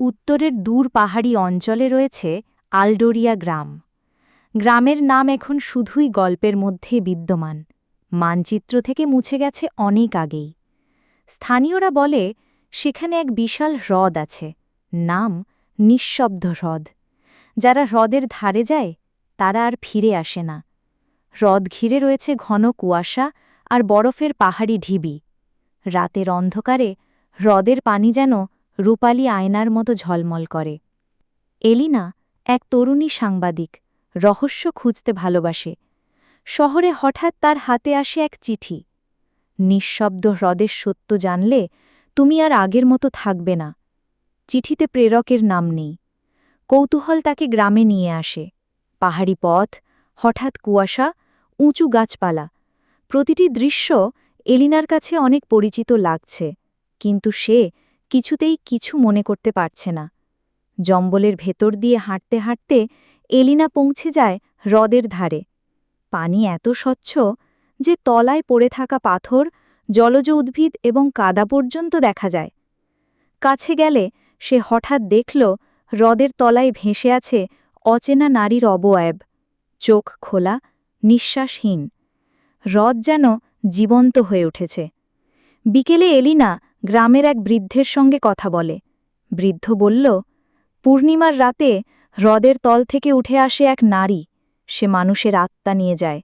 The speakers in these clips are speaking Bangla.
উত্তরের দূর পাহাড়ি অঞ্চলে রয়েছে আলডোরিয়া গ্রাম। গ্রামের নাম এখন শুধুই গল্পের মধ্যে বিদ্যমান। মানচিত্র থেকে মুছে গেছে অনেক আগেই। স্থানীয়রা বলে, সেখানে এক বিশাল হ্রদ আছে, নাম নিঃশব্দ হ্রদ। যারা হ্রদের ধারে যায়, তারা আর ফিরে আসে না। হ্রদ ঘিরে রয়েছে ঘন কুয়াশা আর বরফের পাহাড়ি ঢিবি। রাতের অন্ধকারে হ্রদের পানি যেন রূপালী আয়নার মতো ঝলমল করে। এলিনা, এক তরুণী সাংবাদিক, রহস্য খুঁজতে ভালোবাসে। শহরে হঠাৎ তার হাতে আসে এক চিঠি। নিঃশব্দ হ্রদের সত্য জানলে তুমি আর আগের মতো থাকবে না। চিঠিতে প্রেরকের নাম নেই। কৌতূহল তাকে গ্রামে নিয়ে আসে। পাহাড়ি পথ, হঠাৎ কুয়াশা, উঁচু গাছপালা। প্রতিটি দৃশ্য এলিনার কাছে অনেক পরিচিত লাগছে। কিন্তু সে কিছুতেই কিছু মনে করতে পারছে না। জম্বলের ভেতর দিয়ে হাঁটতে হাঁটতে এলিনা পৌঁছে যায় হ্রদের ধারে। পানি এত স্বচ্ছ যে তলায় পড়ে থাকা পাথর, জলজ উদ্ভিদ এবং কাদা পর্যন্ত দেখা যায়। কাছে গেলে সে হঠাৎ দেখল হ্রদের তলায় ভেসে আছে অচেনা নারীর অবয়ব। চোখ খোলা, নিঃশ্বাসহীন। হ্রদ যেন জীবন্ত হয়ে উঠেছে। বিকেলে এলিনা গ্রামের এক বৃদ্ধের সঙ্গে কথা বলে। বৃদ্ধ বলল, পূর্ণিমার রাতে হ্রদের তল থেকে উঠে আসে এক নারী। সে মানুষের আত্মা নিয়ে যায়।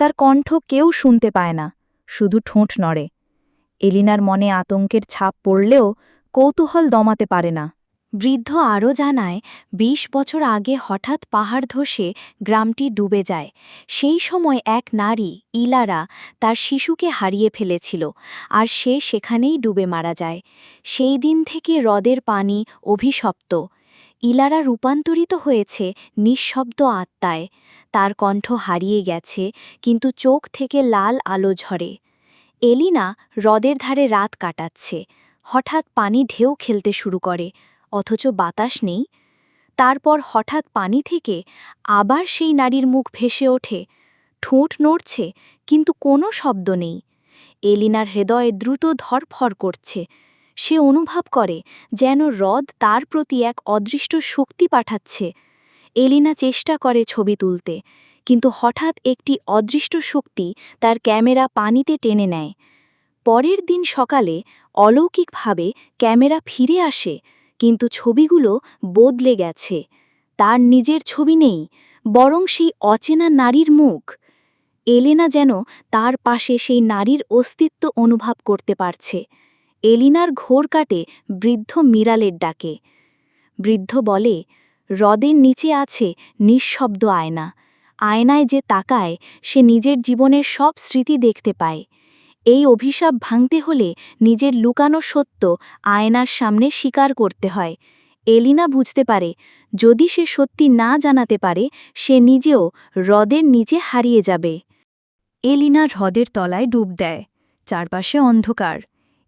তার কণ্ঠ কেউ শুনতে পায় না, শুধু ঠোঁট নড়ে। এলিনার মনে আতঙ্কের ছাপ পড়লেও কৌতূহল দমাতে পারে না। বৃদ্ধ আরও জানায় ২০ বছর আগে হঠাৎ পাহাড় ধসে গ্রামটি ডুবে যায়। সেই সময় এক নারী, ইলারা, তার শিশুকে হারিয়ে ফেলেছিল আর সে সেখানেই ডুবে মারা যায়। সেই দিন থেকে হ্রদের পানি অভিশপ্ত। ইলারা রূপান্তরিত হয়েছে নিঃশব্দ আত্মায়। তার কণ্ঠ হারিয়ে গেছে, কিন্তু চোখ থেকে লাল আলো ঝরে। এলিনা হ্রদের ধারে রাত কাটাচ্ছে। হঠাৎ পানি ঢেউ খেলতে শুরু করে। অথচ বাতাস নেই। তারপর হঠাৎ পানি থেকে আবার সেই নারীর মুখ ভেসে ওঠে। ঠোঁট নড়ছে, কিন্তু কোনো শব্দ নেই। এলিনার হৃদয়ে দ্রুত ধরফর করছে। সে অনুভব করে যেন হ্রদ তার প্রতি এক অদৃষ্ট শক্তি পাঠাচ্ছে। এলিনা চেষ্টা করে ছবি তুলতে, কিন্তু হঠাৎ একটি অদৃষ্ট শক্তি তার ক্যামেরা পানিতে টেনে নেয়। পরের দিন সকালে অলৌকিকভাবে ক্যামেরা ফিরে আসে। কিন্তু ছবিগুলো বদলে গেছে। তার নিজের ছবি নেই, বরং সেই অচেনা নারীর মুখ। এলেনা যেন তার পাশে সেই নারীর অস্তিত্ব অনুভব করতে পারছে। এলিনার ঘোর কাটে বৃদ্ধ মিরালের ডাকে। বৃদ্ধ বলে, হ্রদের নিচে আছে নিঃশব্দ আয়না। আয়নায় যে তাকায়, সে নিজের জীবনের সব স্মৃতি দেখতে পায়। এই অভিশাপ ভাঙতে হলে নিজের লুকানো সত্য আয়নার সামনে স্বীকার করতে হয়। এলিনা বুঝতে পারে, যদি সে সত্যি না জানাতে পারে, সে নিজেও হ্রদের নিচে হারিয়ে যাবে। এলিনা হ্রদের তলায় ডুব দেয়, চারপাশে অন্ধকার।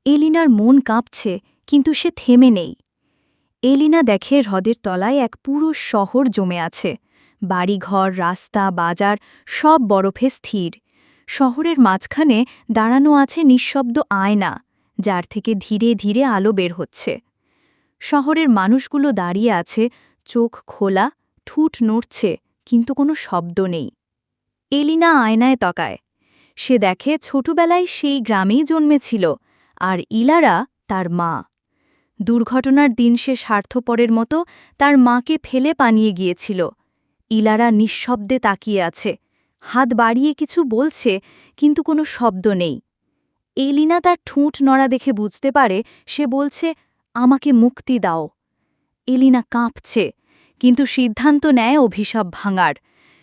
এলিনার মন কাঁপছে, কিন্তু সে থেমে নেই। এলিনা দেখে হ্রদের তলায় এক পুরো শহর জমে আছে। বাড়িঘর, রাস্তা, বাজার সব বরফে স্থির। শহরের মাঝখানে দাঁড়ানো আছে নিঃশব্দ আয়না, যার থেকে ধীরে ধীরে আলো বের হচ্ছে। শহরের মানুষগুলো দাঁড়িয়ে আছে, চোখ খোলা, ঠুট নড়ছে, কিন্তু কোনো শব্দ নেই। এলিনা আয়নায় তকায়। সে দেখে ছোটবেলায় সেই গ্রামেই জন্মেছিল, আর ইলারা তার মা। দুর্ঘটনার দিন সে স্বার্থপরের মতো তার মাকে ফেলে পানিয়ে গিয়েছিল। ইলারা নিঃশব্দে তাকিয়ে আছে হাত বাড়িয়ে কিছু বলছে, কিন্তু কোনো শব্দ নেই। এলিনা তার ঠুঁট নড়া দেখে বুঝতে পারে, সে বলছে, আমাকে মুক্তি দাও। এলিনা কাঁপছে, কিন্তু সিদ্ধান্ত নেয় অভিশাপ ভাঙার।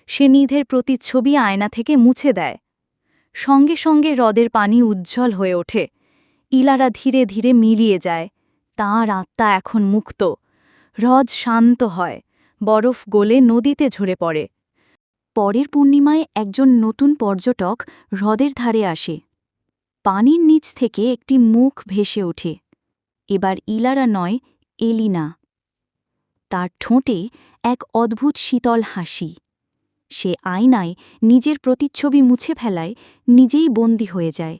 সে নিধের প্রতিচ্ছবি আয়না থেকে মুছে দেয়। সঙ্গে সঙ্গে হ্রদের পানি উজ্জ্বল হয়ে ওঠে। ইলারা ধীরে ধীরে মিলিয়ে যায়। তাঁর আত্মা এখন মুক্ত। হ্রদ শান্ত হয়। বরফ গলে নদীতে ঝরে পড়ে। পরের পূর্ণিমায় একজন নতুন পর্যটক হ্রদের ধারে আসে। পানির নিচ থেকে একটি মুখ ভেসে ওঠে। এবার ইলারা নয়, এলিনা। তার ঠোঁটে এক অদ্ভুত শীতল হাসি। সে আয়নায় নিজের প্রতিচ্ছবি মুছে ফেলায় নিজেই বন্দী হয়ে যায়।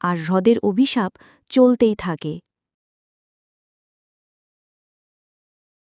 আর হ্রদের অভিশাপ চলতেই থাকে।